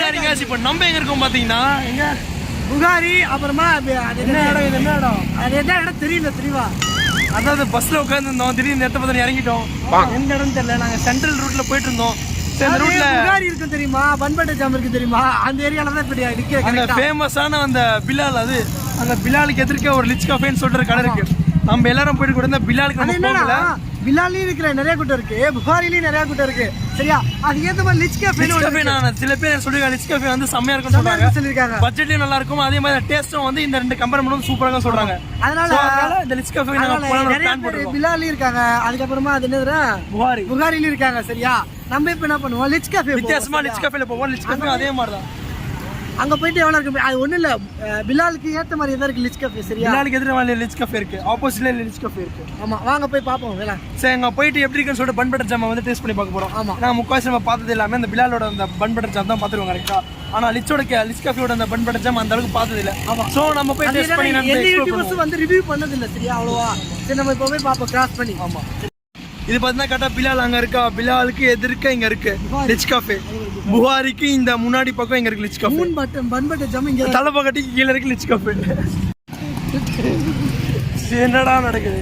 சரிங்க இப்போ நம்ம எங்க இருக்கோம் பாத்தீங்கன்னா எங்க? புகாரி அப்புறமா அது அது என்ன இடம் இது என்ன இடம்? அது என்ன இடம் தெரியல தெரியவா அதாவது பஸ்ல உட்கார்ந்து இருந்தோம் திடீர்னு நேரத்தை பார்த்து இறங்கிட்டோம். எந்த இடம் தெரியல நாங்க சென்ட்ரல் ரூட்ல போயிட்டு இருந்தோம் அந்த ரூட்ல புகாரி இருக்கு தெரியுமா? பண்பட்ட ஜாம் இருக்கு தெரியுமா? அந்த ஏரியால தான் இப்படி நிக்க அந்த ஃபேமஸான அந்த பிலால் அது. அந்த பிலாலுக்கு எதிர்க்க ஒரு லிச் கஃபேன்னு சொல்ற கடை இருக்கு. நம்ம எல்லாரும் போயிட்டு கூட அது நம்ம போகல. பிலாலியும் இருக்கிற நிறைய கூட்டம் இருக்கு. புகாரிலயும் நிறைய கூட்டம் இருக்கு. சரியா? அது ஏத்த மாதிரி லிச் கேஃபே கஃபே நான் சில பேர் சொல்லிருக்காங்க லிச் கஃபே வந்து செம்மையா இருக்கும்னு சொல்றாங்க. சொல்லிருக்காங்க பட்ஜெட்லயும் நல்லா இருக்கும் அதே மாதிரி டேஸ்டும் வந்து இந்த ரெண்டு கம்பேர் பண்ணும்போது சூப்பரா சொல்றாங்க. அதனால இந்த லிச் கஃபே நாங்க அதனால போலாம் நிறைய பிளான் பேர் போட்டுருக்கோம். பிலாலி இருக்காங்க. அதுக்கப்புறமா அது என்னதுடா? புகாரி. புகாரில இருக்காங்க சரியா? நம்ம இப்ப என்ன பண்ணுவோம்? லிச் கேஃபே வித்தியாசமா லிச் கஃபேல போவோம் லிச் கஃபே அதே மாதிரி தான் அங்க போயிட்டு எவ்வளவு இருக்கு? அது ஒண்ணு இல்ல. பிலாலுக்கு ஏத்த மாதிரி எதாவது இருக்கு லிச் கேஃபே சரியா? பிலாலுக்கு எதிர லிச் கஃபே இருக்கு. ஆப்போசிட்ல லிச் கஃபே இருக்கு. ஆமா வாங்க போய் பாப்போம் வேலை. சரி அங்க போயிட்டு எப்படி இருக்குன்னு சொல்லிட்டு பன் பட்டர் ஜாமை வந்து டேஸ்ட் பண்ணி பார்க்க போறோம். ஆமா. நான் முக்காசி நம்ம பார்த்தது எல்லாமே அந்த பிலாலோட அந்த பன் பட்டர் ஜாம் தான் பார்த்துருவோம் கரெக்டா ஆனா லிச்சோட லிச் கஃபியோட அந்த பன் பட்டர் ஜாம் அந்த அளவுக்கு பார்த்தது இல்ல. சோ நம்ம போய் டேஸ்ட் பண்ணி நம்ம எந்த பண்ணுவோம். வந்து ரிவ்யூ பண்ணது இல்ல சரியா அவ்வளவா? சரி நம்ம இப்போ போய் பாப்போம் கிராஸ் பண்ணி. ஆமா. இது பார்த்தீங்கன்னா கரெக்டா பிலால் அங்க இருக்கா? பிலாலுக்கு எதிர்க்க இங்க இருக்கு. லிச் கஃபே புகாரிக்கு இந்த முன்னாடி பக்கம் இங்க இருக்கு லிச் கஃபே மூன் பட்டன் பன் பட்டன் ஜம் இங்க தலை பக்கத்துக்கு கீழே இருக்கு லிச் கஃபே என்னடா நடக்குது?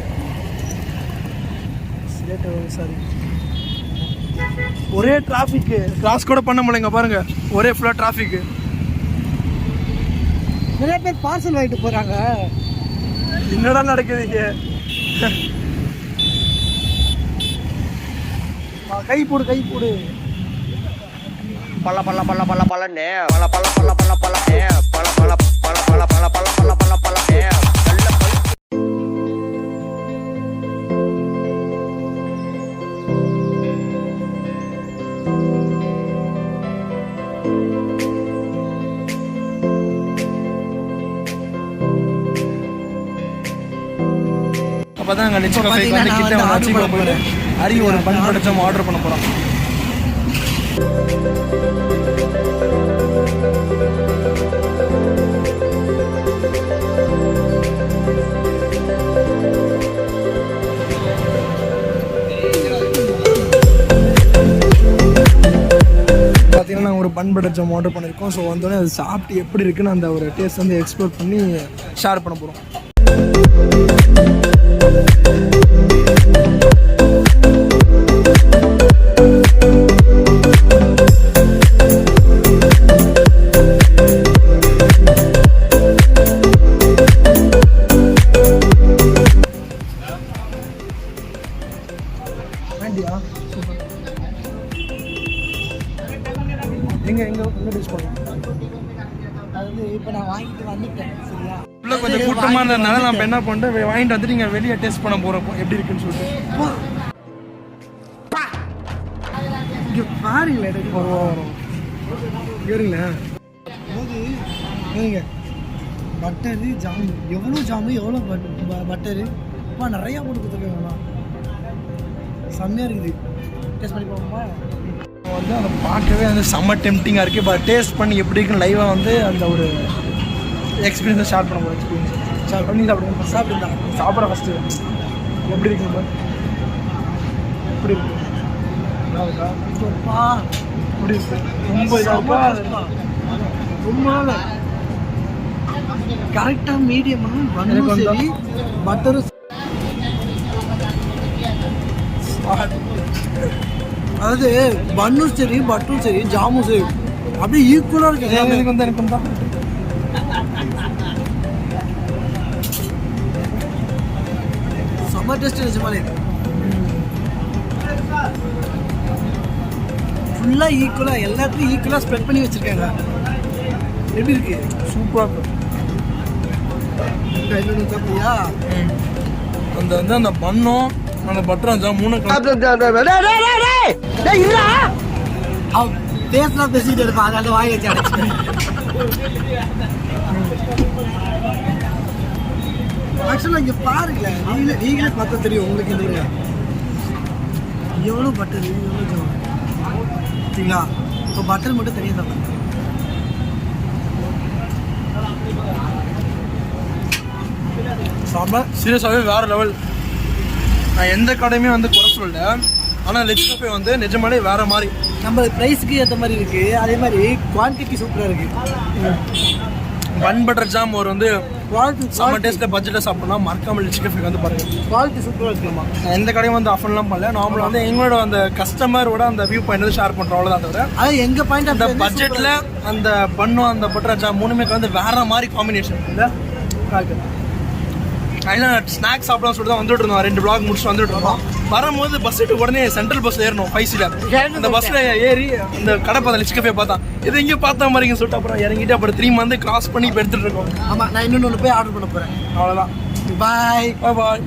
சாரி ஒரே டிராஃபிக் கிராஸ் கூட பண்ண முடியலங்க பாருங்க. ஒரே ஃபுல்லா டிராஃபிக் நிறைய பேர் பார்சல் வாங்கிட்டு போறாங்க. என்னடா நடக்குது இங்க? கை போடு கை போடு பல பல பல பல பலன்னு பல பல பல பல பல ஏ பல பல பல பல பல பல பல பல பல ஏ நல்ல பல் அப்பதான் லிச் கஃபே பாத்தீங்கன்னா வந்து கிட்ட வந்து வச்சு order அரிய ஒரு பன் பட்டச்சம் ஆர்டர் பண்ண போறோம். பார்த்தீங்கன்னா நாங்கள் ஒரு பன் பட்டர் ஜாம் ஆர்டர் பண்ணியிருக்கோம் ஸோ வந்தோடனே அது சாப்பிட்டு எப்படி இருக்குன்னு அந்த ஒரு டேஸ்ட் வந்து எக்ஸ்ப்ளோர் பண்ணி ஷேர் பண்ண போகிறோம் எங்க எங்க பண்ணலாம் அது இப்போ நான் வாங்கிட்டு வந்துட்டேன் சரியா? உள்ள கொஞ்சம் கூட்டமா இருந்ததுனால நம்ம என்ன பண்ணிட்டு வாங்கிட்டு வந்துட்டு இங்க வெளியே டேஸ்ட் பண்ண போறோம் எப்படி இருக்குன்னு சொல்லிட்டு. இங்க பாருங்களேன் எனக்கு வரும் வரும் நீங்க பட்டரு ஜாமு எவ்வளோ ஜாமு எவ்வளோ பட்டரு அப்பா நிறையா போட்டு கொடுத்துருக்காங்களா செம்மையாக இருக்குது. டேஸ்ட் பண்ணி பார்ப்போமா? வந்து அதை பார்க்கவே வந்து செம்ம டெம்டிங்காக இருக்குது இப்போ டேஸ்ட் பண்ணி எப்படி இருக்குன்னு லைவாக வந்து அந்த ஒரு எக்ஸ்பீரியன்ஸை ஷேர் பண்ண போகிறோம் எக்ஸ்பீரியன்ஸ் ஷேர் பண்ணி சாப்பிடுங்க. சாப்பிடுதா சாப்பிட ஃபஸ்ட்டு எப்படி இருக்கு பாரு எப்படி இருக்கு? இருக்கு? ரொம்ப இதாப்பா ரொம்ப கரெக்டாக மீடியமாக எனக்கு பண்ணு வந்தா- சரி பட்டரும் அதாவது பன்னும் சரி பட்டரும் சரி ஜாமும் சரி அப்படியே ஈக்குவலாக இருக்கு. எனக்கு வந்து எனக்கு வந்தா செம்ம டேஸ்ட் நிஜமாலே ஃபுல்லாக ஈக்குவலாக எல்லாத்துலையும் ஈக்குவலாக ஸ்ப்ரெட் பண்ணி வச்சுருக்காங்க. எப்படி இருக்கு? சூப்பராக இருக்கு. அந்த வந்து அந்த பன்னும் அந்த பட்டரும் ஜாம் மூணு பேசலாம் பேசிட்டு இருப்பான் அதனால வாய் வச்சு ஆக்சுவலாக இங்கே பாருங்க நீங்களே நீங்களே பார்த்தா தெரியும் உங்களுக்கு இந்த ஊர்ல. எவ்வளோ பட்டர் எவ்வளோ சரிங்களா? இப்போ பட்டர் மட்டும் தனியாக தான் செம்ம சீரியஸாகவே வேற லெவல் நான் எந்த கடையுமே வந்து குறை சொல்லல. ஆனால் லெச் கஃபே வந்து நிஜமாலே வேற மாதிரி. நம்ம ப்ரைஸுக்கு ஏற்ற மாதிரி இருக்குது அதே மாதிரி குவான்டிட்டி சூப்பராக இருக்குது பன் பட்டர் ஜாம் ஒரு வந்து குவாலிட்டி செம்ம டேஸ்ட்டில் பட்ஜெட்டில் சாப்பிட்டோம்னா மறக்காமல் சிக்கன் ஃப்ரை வந்து பாருங்க. குவாலிட்டி சூப்பராக இருக்குமா? எந்த கடையும் வந்து ஆஃபர்லாம் பண்ணல. நார்மலாக வந்து எங்களோட அந்த கஸ்டமரோட அந்த வியூ பாயிண்ட் வந்து ஷேர் பண்ணுறோம் அவ்வளோதான் தவிர அதான் எங்கள் பாயிண்ட் அந்த பட்ஜெட்டில் அந்த பண்ணும் அந்த பட்டர் ஜாம் மூணுமே வந்து வேற மாதிரி காம்பினேஷன் இல்லை? அதில் ஸ்நாக்ஸ் சாப்பிடலாம் சொல்லிட்டு தான் வந்துட்டு இருந்தோம். ரெண்டு பிளாக் முடிச்சுட்டு வந்துட்டு இருந்தோம். வரும்போது பஸ் விட்டு உடனே சென்ட்ரல் பஸ்ல ஏறணும் ஃபைவ் சீட்டர் அந்த பஸ்ல ஏறி அந்த கடை பதல சிக்கஃபே பார்த்தா இது எங்கேயும் பார்த்த மாதிரிங்க சொல்லிட்டு அப்புறம் இறங்கிட்டு அப்புறம் த்ரீ மந்த் கிராஸ் பண்ணி இப்போ எடுத்துட்டு இருக்கோம். ஆமாம் நான் இன்னொன்று போய் ஆர்டர் பண்ண போகிறேன் அவ்வளோதான் பாய் பாய்